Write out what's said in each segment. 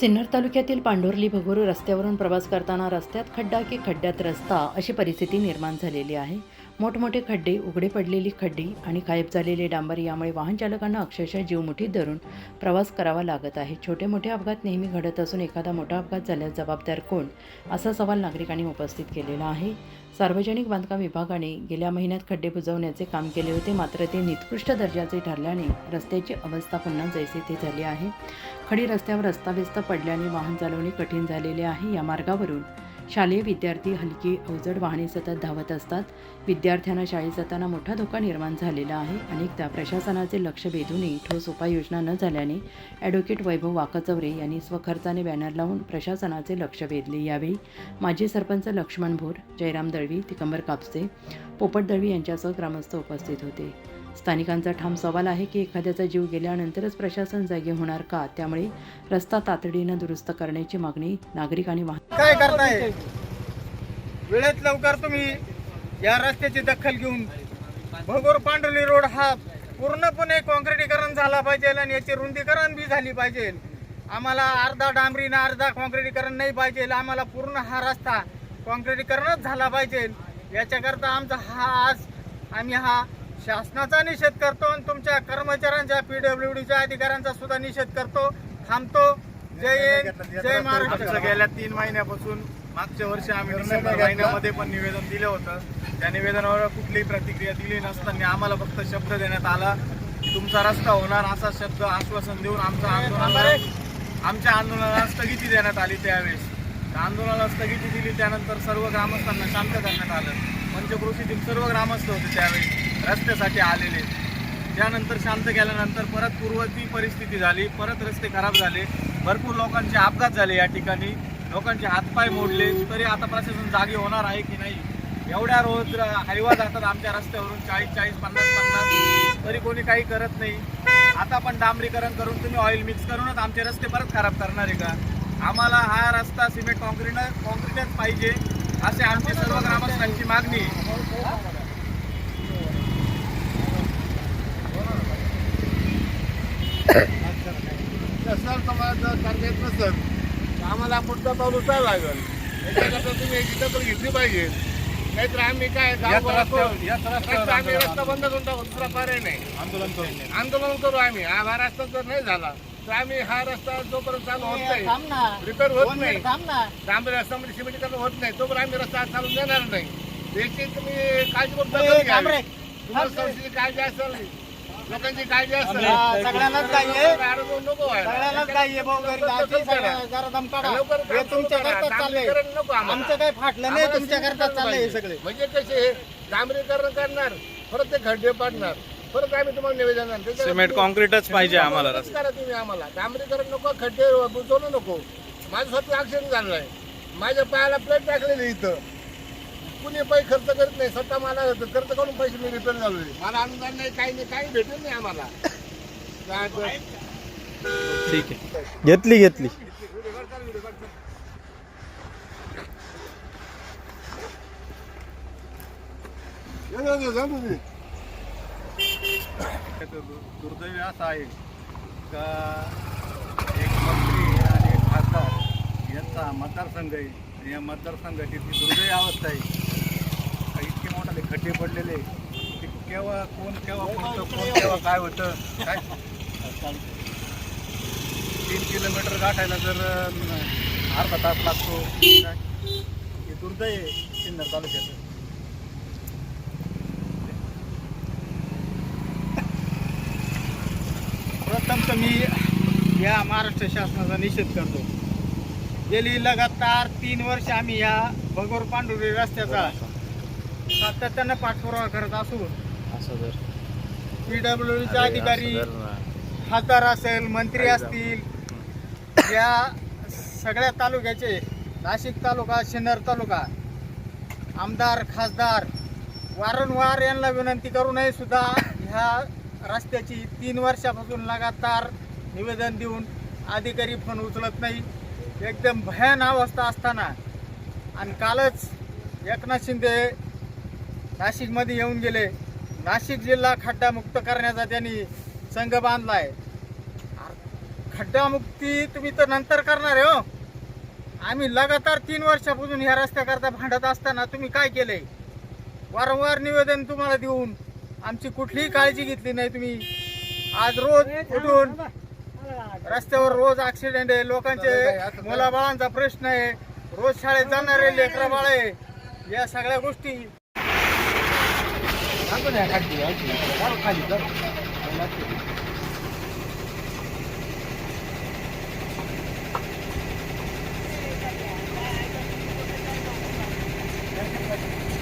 सिन्नर तालुक्यातील पांढुर्ली भगोर रस्त्यावरून प्रवास करताना रस्त्यात खड्डा की खड्ड्यात रस्ता अशी परिस्थिती निर्माण झालेली आहे. मोठमोठे खड्डे उघडे पडलेली खड्डी आणि गायब झालेले डांबर यामुळे वाहन चालकांना अक्षरशः जीवमुठीत धरून प्रवास करावा लागत आहे. छोटे मोठे अपघात नेहमी घडत असून एखादा मोठा अपघात झाल्यास जबाबदार कोण? असा सवाल नागरिकांनी उपस्थित केलेला आहे. सार्वजनिक बांधकाम विभागाने गेल्या महिन्यात खड्डे बुजवण्याचे काम केले होते. मात्र ते निकृष्ट दर्जाचे ठरल्याने रस्त्याची अवस्था पुन्हा जैसे ते झाली आहे. खडी रस्त्यावर अस्ताव्यस्त पडल्याने वाहन चालवणे कठीण झालेले आहे या मार्गावरून. शालेय विद्यार्थी हलकी अवजड वाहने सतत धावत असतात. विद्यार्थ्यांना शाळेत जाताना मोठा धोका निर्माण झालेला आहे. अनेकदा प्रशासनाचे लक्ष वेधूनही ठोस उपाययोजना न झाल्याने ॲडव्होकेट वैभव वाकचौरे यांनी स्वखर्चाने बॅनर लावून प्रशासनाचे लक्ष वेधले यावेळी माजी सरपंच लक्ष्मण भोर जयराम दळवी तिकंबर कापसे पोपट दळवी यांच्यासह ग्रामस्थ उपस्थित होते. स्थानिकांचा ठाम सवाल आहे की एखाद्याचा जीव गेल्यानंतरच प्रशासन जागे होणार का? त्यामुळे रस्ता तातडीनं दुरुस्त करण्याची मागणी नागरिक आणि वाहन काय करताय? वेळेत लवकर तुम्ही या रस्त्याची दखल घेऊन. भगोर पांढरली रोड हा पूर्णपणे काँक्रिटीकरण झाला पाहिजे आणि याची रुंदीकरण बी झाली पाहिजे. आम्हाला अर्धा डांबरी ना अर्धा काँक्रिटीकरण नाही पाहिजे. आम्हाला पूर्ण हा रस्ता काँक्रिटीकरणच झाला पाहिजे. याच्याकरता आमचा हा आज आम्ही हा शासनाचा निषेध करतो आणि तुमच्या कर्मचाऱ्यांच्या पीडब्ल्यू डीच्या अधिकाऱ्यांचा सुद्धा निषेध करतो थांबतो. जय हिंद जय महाराष्ट्र. आमचं गेल्या तीन महिन्यापासून मागच्या वर्षी आम्ही डिसेंबर महिन्यामध्ये पण निवेदन दिलं होतं. त्या निवेदनावर कुठलीही प्रतिक्रिया दिली नसताना आम्हाला फक्त शब्द देण्यात आला तुमचा रस्ता होणार असा शब्द आश्वासन देऊन आमचं आंदोलनाला आमच्या आंदोलनाला स्थगिती देण्यात आली त्यावेळेस. त्या आंदोलनाला स्थगिती दिली त्यानंतर सर्व ग्रामस्थांना शांत करण्यात आलं. पंचक्रोशीतील सर्व ग्रामस्थ होते त्यावेळी रस्त्यासाठी आलेले. त्यानंतर शांत केल्यानंतर परत पूर्वती परिस्थिती झाली परत रस्ते खराब झाले. भरपूर लोकांचे अपघात झाले या ठिकाणी. लोकांचे हातपाय मोडले. तरी आता प्रशासन जागे होणार आहे की नाही? एवढ्या रोज हायवा जातात आमच्या रस्त्यावरून. चाळीस चाळीस पन्नास पन्नास. तरी कोणी काही करत नाही. आता पण डांबरीकरण करून तुम्ही ऑइल मिक्स करूनच आमचे रस्ते परत खराब करणार आहे का? आम्हाला हा रस्ता सिमेंट कॉन्क्रीट कॉन्क्रीटच पाहिजे. असे आमची सर्व ग्रामस्थांची मागणी. तुम्हाला जर करता येत नसेल तर आम्हाला पुढचा पाऊल उचलायला लागेल. याच्याकरता तुम्ही एक घेतली पाहिजे. नाहीतर आम्ही काय गाव आम्ही रस्ता बंद करून टाकू दुसरा पर्याय नाही. आंदोलन करू. आम्ही. हा रस्ता जर नाही झाला आम्ही हा रस्ता जोपर्यंत चालू होत नाही रिपेअर होत नाही. डांबरी रस्ता म्हणजे सिमेंटीकरण होत नाही तोपर्यंत आम्ही रस्ता चालू देणार नाही. याची तुम्ही काळजी करून. तुम्हाला संस्थेची काळजी असेल लोकांची काळजी असेल. हा, सगळ्यांनाच काळजी नको व्हायला. सगळ्यालाच काय आहे भाऊ घरी जायचं, सगळं जरा दम काढा. लवकर हे तुमच्या करता चाललंय. आमचं काही फाटलं नाही तुमच्या करता चाललंय हे. सगळे. म्हणजे कसे डांबरीकरण करणार परत ते खड्डे पाडणार. परत आम्ही तुम्हाला निवेदन. त्याच्यावर सिमेंट तुम्ही- कॉन्क्रीटच पाहिजे आम्हाला तसंच करा तुम्ही आम्हाला. डांबरीकरण नको खड्डे बुजवणं नको. माझं स्वतः ऍक्सिडेंट झालाय माझ्या पायाला प्लेट टाकलेली इथं. कुणी पैसे खर्च करत नाही स्वतः मला खर्च करून पैसे मी रिपेअर झालोय. मला अनुदान नाही काही नाही काही भेटत नाही आम्हाला. काय तर- ठीक आहे. घेतली घेतली. ये जा, जा, जा तुम्ही. दुर्दैव असं आहे का एक मंत्री आणि एक खासदार यांचा मतदारसंघ आहे आणि या मतदारसंघाची ती दुर्दैव अवस्था आहे. इतके मोठाले खड्डे पडलेले की केव्हा कोण केव्हा कोणतं कोण केव्हा काय होतं काय? तीन किलोमीटर गाठायला जर अर्धा तास लागतो हे दुर्दैव आहे सिन्नर तालुक्याचं. प्रथम तर मी या महाराष्ट्र शासनाचा निषेध करतो. गेली लगातार तीन वर्ष आम्ही या भगोर पांडुरी रस्त्याचा सातत्यानं पाठपुरावा करत असून असं जर. पीडब्ल्यूडीचे अधिकारी खासदार असेल मंत्री असतील या सगळ्या तालुक्याचे नाशिक तालुका सिन्नर तालुका आमदार खासदार वारंवार यांना विनंती करूनही सुद्धा ह्या रस्त्याची तीन वर्षापासून लगातार निवेदन देऊन अधिकारी फोन उचलत नाही. एकदम भयान अवस्था असताना आणि कालच एकनाथ शिंदे नाशिकमध्ये येऊन गेले. नाशिक जिल्हा खड्डामुक्त करण्याचा त्यांनी संघ बांधला आहे खड्डामुक्ती तुम्ही तर नंतर करणार आहे हो. आम्ही लगातार तीन वर्षापासून ह्या रस्त्याकरता भांडत असताना तुम्ही काय केलंय वारंवार निवेदन तुम्हाला देऊन आमची कुठलीही काळजी घेतली नाही तुम्ही. आज रोज उठून रस्त्यावर रोज ऍक्सिडेंट आहे लोकांचे मुलाबाळांचा प्रश्न आहे रोज शाळेत जाणारे लेकरा बाळ आहे या सगळ्या गोष्टी.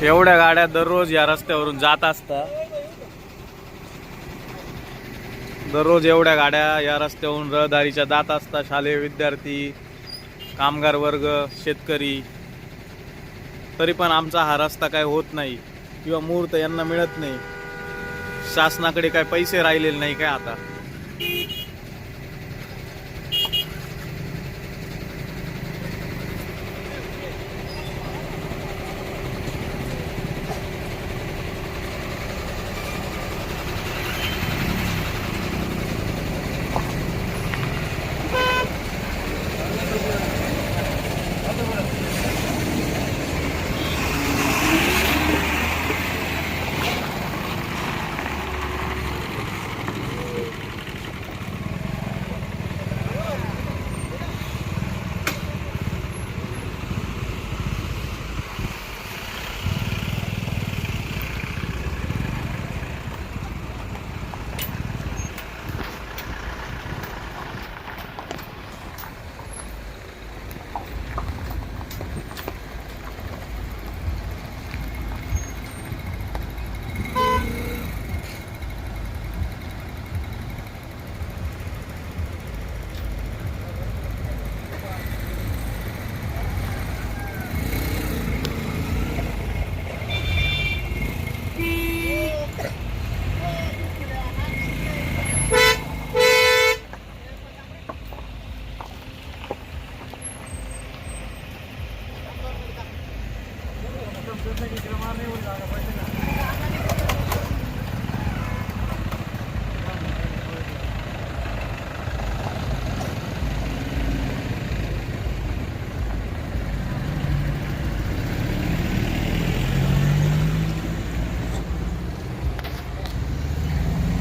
एवढ्या गाड्या दररोज या रस्त्यावरून जात असतात. दररोज एवढ्या गाड्या या रस्त्याहून रहदारीच्या जात असता शालेय विद्यार्थी कामगार वर्ग शेतकरी. तरी पण आमचा हा रस्ता काय होत नाही किंवा मुहूर्त यांना मिळत नाही. शासनाकडे काय पैसे राहिलेले नाही काय आता?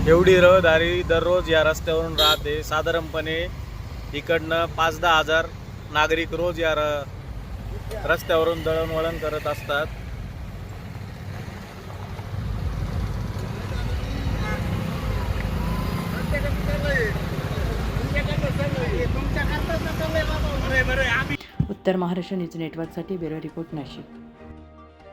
एवढी रहदारी दररोज या रस्त्यावरून राहते. साधारणपणे इकडनं पाच दहा हजार नागरिक रोज या रस्त्यावरून दळणवळण करत असतात. उत्तर महाराष्ट्र न्यूज नेटवर्कसाठी ब्युरो रिपोर्ट नाशिक.